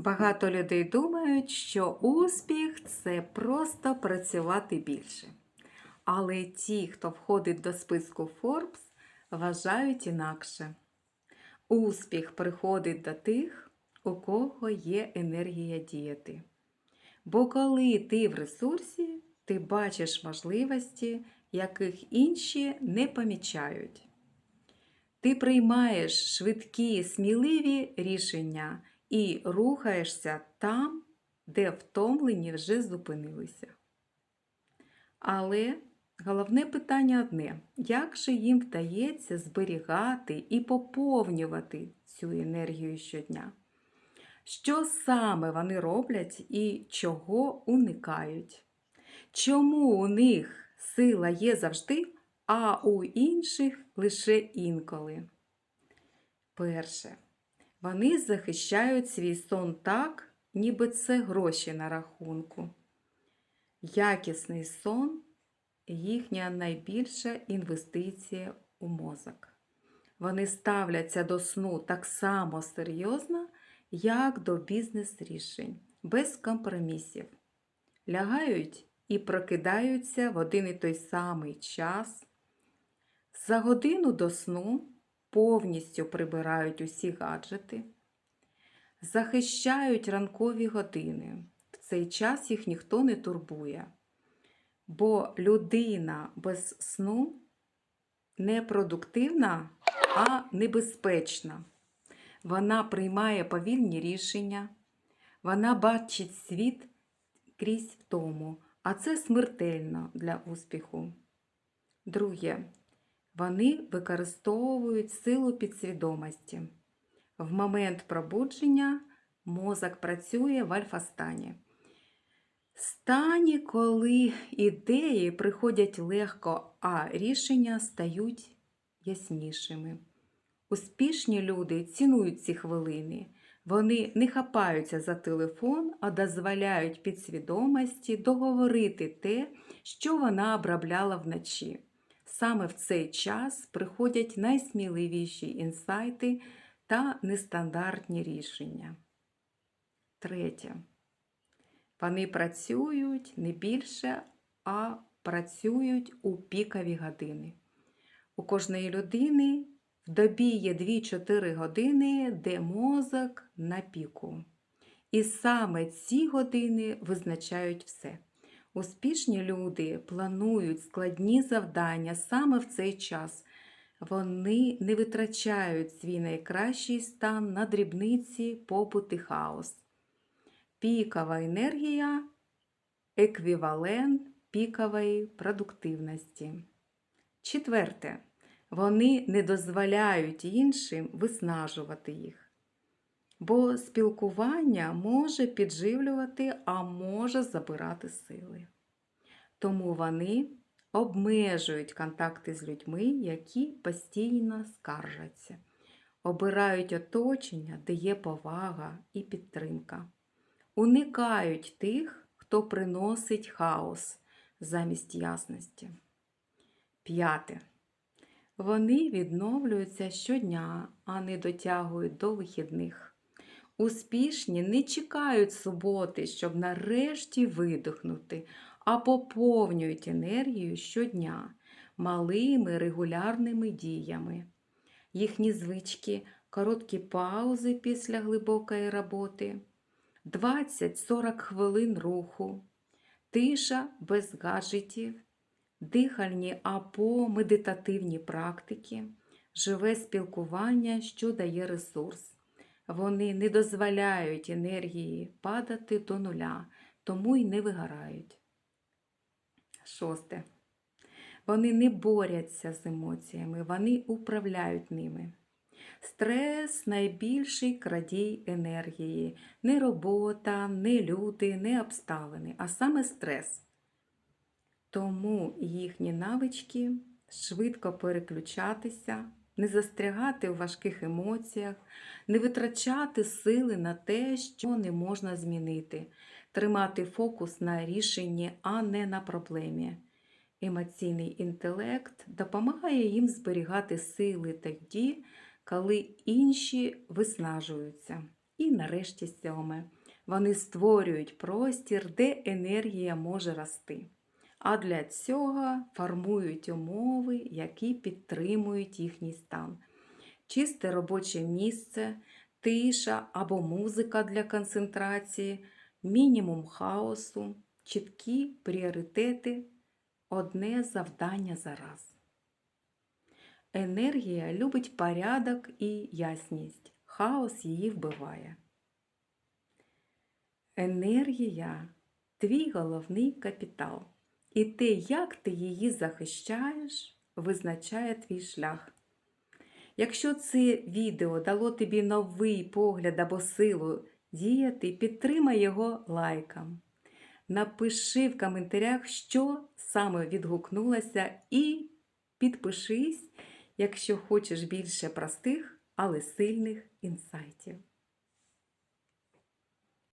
Багато людей думають, що успіх це просто працювати більше. Але ті, хто входить до списку Forbes, вважають інакше. Успіх приходить до тих, у кого є енергія діяти. Бо коли ти в ресурсі, ти бачиш можливості, яких інші не помічають. Ти приймаєш швидкі, сміливі рішення і рухаєшся там, де втомлені вже зупинилися. Але головне питання одне: як же їм вдається зберігати і поповнювати цю енергію щодня? Що саме вони роблять і чого уникають? Чому у них сила є завжди, а у інших лише інколи? Перше. Вони захищають свій сон так, ніби це гроші на рахунку. Якісний сон їхня найбільша інвестиція у мозок. Вони ставляться до сну так само серйозно, як до бізнес-рішень, без компромісів. Лягають і прокидаються в один і той самий час. За годину до сну повністю прибирають усі гаджети, захищають ранкові години. В цей час їх ніхто не турбує. Бо людина без сну не продуктивна, а небезпечна. Вона приймає повільні рішення, вона бачить світ крізь втому, а це смертельно для успіху. Друге, вони використовують силу підсвідомості. В момент пробудження мозок працює в альфа-стані. Стані, коли ідеї приходять легко, а рішення стають яснішими. Успішні люди цінують ці хвилини. Вони не хапаються за телефон, а дозволяють підсвідомості договорити те, що вона обробляла вночі. Саме в цей час приходять найсміливіші інсайти та нестандартні рішення. Третє. Вони працюють не більше, а працюють у пікові години. У кожної людини в добі є 2-4 години, де мозок на піку. І саме ці години визначають все. Успішні люди планують складні завдання саме в цей час. Вони не витрачають свій найкращий стан на дрібниці, побут і хаос. Пікова енергія еквівалент пікової продуктивності. Четверте. Вони не дозволяють іншим виснажувати їх. Бо спілкування може підживлювати, а може забирати сили. Тому вони обмежують контакти з людьми, які постійно скаржаться, обирають оточення, де є повага і підтримка, уникають тих, хто приносить хаос замість ясності. П'яте. Вони відновлюються щодня, а не дотягують до вихідних. Успішні не чекають суботи, щоб нарешті видихнути, а поповнюють енергію щодня малими регулярними діями. Їхні звички, короткі паузи після глибокої роботи, 20-40 хвилин руху, тиша без гаджетів, дихальні або медитативні практики, живе спілкування, що дає ресурс. Вони не дозволяють енергії падати до нуля, тому й не вигорають. Шосте. Вони не борються з емоціями, вони управляють ними. Стрес найбільший крадій енергії. Не робота, не люди, не обставини, а саме стрес. Тому їхні навички швидко переключатися, не застрягати в важких емоціях, не витрачати сили на те, що не можна змінити, тримати фокус на рішенні, а не на проблемі. Емоційний інтелект допомагає їм зберігати сили тоді, коли інші виснажуються, І нарешті сьоме. Вони створюють простір, де енергія може рости. А для цього формують умови, які підтримують їхній стан. Чисте робоче місце, тиша або музика для концентрації, мінімум хаосу, чіткі пріоритети, одне завдання за раз. Енергія любить порядок і ясність, хаос її вбиває. Енергія твій головний капітал. І те, як ти її захищаєш, визначає твій шлях. Якщо це відео дало тобі новий погляд або силу діяти, підтримай його лайком. Напиши в коментарях, що саме відгукнулося, і підпишись, якщо хочеш більше простих, але сильних інсайтів.